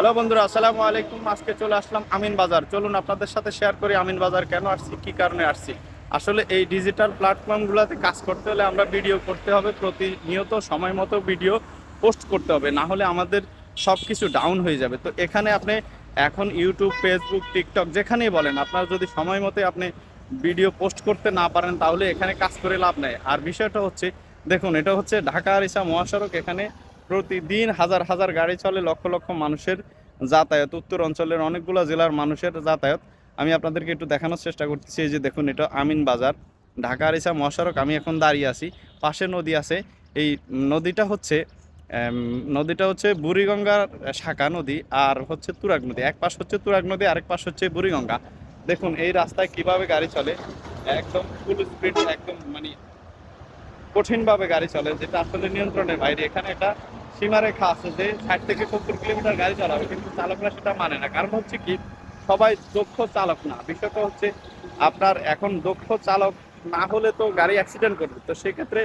Hello বন্ধুরা, আসসালামু আলাইকুম। আজকে চলে আসলাম আমিন বাজার। চলুন আপনাদের সাথে শেয়ার করি আমিন বাজার কেন আসছি, কি কারণে আসছি। আসলে এই ডিজিটাল প্ল্যাটফর্মগুলোতে কাজ করতে হলে আমরা ভিডিও করতে হবে, প্রতিনিয়ত সময় মতো ভিডিও পোস্ট করতে হবে, না হলে আমাদের সব কিছু ডাউন হয়ে যাবে। তো এখানে আপনি এখন ইউটিউব ফেসবুক টিকটক যেখানেই বলেন, আপনার যদি সময় মতো আপনি ভিডিও পোস্ট করতে না পারেন, তাহলে এখানে কাজ করে লাভ নেই। আর বিষয়টা হচ্ছে, দেখুন, এটা হচ্ছে ঢাকা আরিসা মহাসড়ক, এখানে প্রতিদিন হাজার হাজার গাড়ি চলে লক্ষ লক্ষ মানুষের যাতায়াত। উত্তর অঞ্চলের অনেকগুলো জেলার মানুষের যাতায়াত। আমি আপনাদেরকে একটু দেখানোর চেষ্টা করতেছি, এই যে দেখুন এটা আমিন বাজার। ঢাকা আরিসা মহাসড়ক, আমি এখন দাঁড়িয়ে আছি। পাশে নদী আছে। এই নদীটা হচ্ছে নদীটা হচ্ছে বুড়িগঙ্গার শাখা নদী আর হচ্ছে তুরাগ নদী। এক পাশ হচ্ছে তুরাগ নদী, আরেক পাশ হচ্ছে বুড়িগঙ্গা। দেখুন এই রাস্তায় কীভাবে গাড়ি চলে। একদম ফুল স্পিড একদম মানে কঠিনভাবে গাড়ি চলে, যেটা আসলে নিয়ন্ত্রণের বাইরে এখানে একটা সীমারেখা আছে যে ষাট থেকে সত্তর কিলোমিটার গাড়ি চালাবে, কিন্তু চালকরা সেটা মানে না। কারণ হচ্ছে কি, সবাই দক্ষ চালক না। বিষয়টা হচ্ছে আপনার এখন দক্ষ চালক না হলে তো গাড়ি অ্যাক্সিডেন্ট করবে। তো সেক্ষেত্রে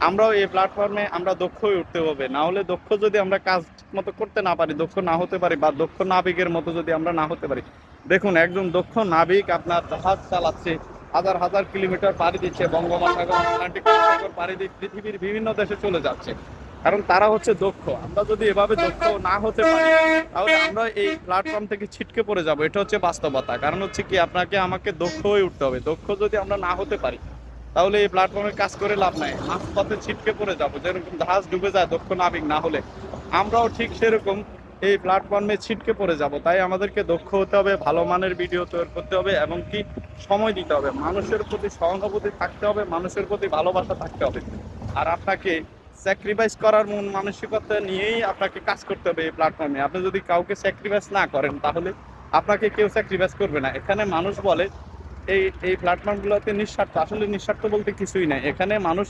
আমরাও এই প্ল্যাটফর্মে আমরা দক্ষ হয়ে উঠতে হবে। না হলে দক্ষ যদি আমরা কাজ মতো করতে না পারি, দক্ষ না হতে পারি বা দক্ষ নাবিকের মতো যদি আমরা না হতে পারি। দেখুন, একজন দক্ষ নাবিক আপনার জাহাজ চালাচ্ছে হাজার হাজার কিলোমিটার পাড়ি দিচ্ছে বঙ্গোপসাগর, আটলান্টিক মহাসাগর পাড়ি দিয়ে পৃথিবীর বিভিন্ন দেশে চলে যাচ্ছে। কারণ তারা হচ্ছে দক্ষ। আমরা যদি এভাবে দক্ষ না হতে পারি, তাহলে আমরা এই প্ল্যাটফর্ম থেকে ছিটকে পড়ে যাব। এটা হচ্ছে বাস্তবতা। কারণ হচ্ছে কি, আপনাকে আমাকে দক্ষ হয়ে উঠতে হবে। দক্ষ যদি আমরা না হতে পারি, তাহলে এই প্ল্যাটফর্মে কাজ করে লাভ নাই। মাছ পথে ছিটকে পড়ে যাব। যেরকম জাহাজ ডুবে যায়, দক্ষ নাবিক না হলে। আমরাও ঠিক সেরকম এই প্ল্যাটফর্মে ছিটকে পড়ে যাব। তাই আমাদেরকে দক্ষ হতে হবে, ভালো মানের ভিডিও তৈরি করতে হবে এবং কি সময় দিতে হবে। মানুষের প্রতি সহানুভূতি থাকতে হবে, মানুষের প্রতি ভালোবাসা থাকতে হবে। আর আপনাকে স্যাক্রিফাইস করার মন মানসিকতা নিয়েই আপনাকে কাজ করতে হবে এই প্ল্যাটফর্মে আপনি যদি কাউকে স্যাক্রিফাইস না করেন, তাহলে আপনাকে কেউ স্যাক্রিফাইস করবে না। এখানে মানুষ বলে, এই এই প্ল্যাটফর্মগুলোতে নিঃস্বার্থ। আসলে নিঃস্বার্থ বলতে কিছুই নাই। এখানে মানুষ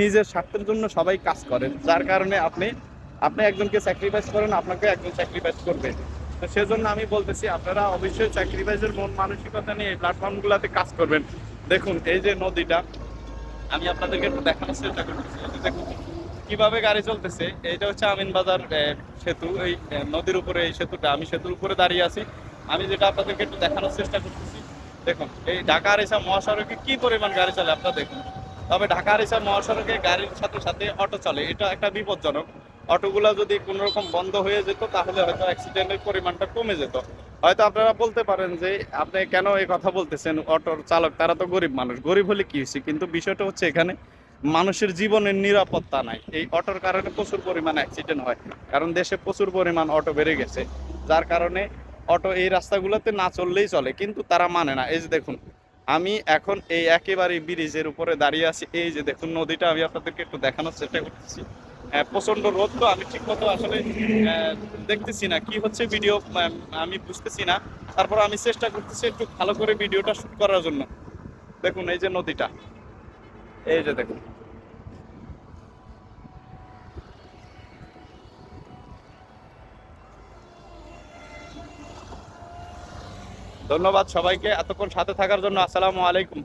নিজের স্বার্থের জন্য সবাই কাজ করেন যার কারণে আপনি আপনি একজনকে স্যাক্রিফাইস করেন, আপনাকে একজন স্যাক্রিফাইস করবে। তো সেজন্য আমি বলতেছি, আপনারা অবশ্যই স্যাক্রিফাইসের মন মানসিকতা নিয়ে এই প্ল্যাটফর্মগুলোতে কাজ করবেন। দেখুন, এই যে নদীটা, আমি আপনাদেরকে একটু দেখানোর চেষ্টা করতেছি দেখুন কীভাবে গাড়ি চলতেছে। এইটা হচ্ছে আমিন বাজার সেতু, এই নদীর উপরে এই সেতুটা। আমি সেতুর উপরে দাঁড়িয়ে আছি। আমি যেটা আপনাদেরকে একটু দেখানোর চেষ্টা করতেছি, দেখুন, এই ঢাকা আরিসা মহাসড়কে কি পরিমাণ গাড়ি চলে, আপনারা দেখুন। তবে ঢাকা আরিসা মহাসড়কে গাড়ির সাথে সাথে অটো চলে, এটা একটা বিপজ্জনক। অটোগুলো যদি কোনো রকম বন্ধ হয়ে যেত, তাহলে হয়তো অ্যাক্সিডেন্টের পরিমাণটা কমে যেত। হয়তো আপনারা বলতে পারেন যে, আপনি কেন এই কথা বলতেছেন? অটোর চালক, তারা তো গরিব মানুষ। গরিব হলে কি হয়েছে? কিন্তু বিষয়টা হচ্ছে এখানে মানুষের জীবনের নিরাপত্তা নাই। এই অটোর কারণে প্রচুর পরিমাণ অ্যাক্সিডেন্ট হয়। কারণ দেশে প্রচুর পরিমাণ অটো বেড়ে গেছে। যার কারণে অটো এই রাস্তাগুলোতে না চললেই চলে, কিন্তু তারা মানে না। এই যে দেখুন, আমি এখন এই একেবারে ব্রিজের উপরে দাঁড়িয়ে আছি। এই যে দেখুন, নদীটা আমি আপনাদেরকে একটু দেখানোর চেষ্টা করতেছি। প্রচণ্ড রোদ তো, আমি ঠিক মতো আসলে দেখতেছি না কি হচ্ছে ভিডিও আমি বুঝতেছি না। তারপর আমি চেষ্টা করতেছি একটু ভালো করে ভিডিওটা শুট করার জন্য। দেখুন, এই যে নদীটা। এই যে দেখুন। ধন্যবাদ সবাইকে, এতক্ষণ সাথে থাকার জন্য আসসালামু আলাইকুম।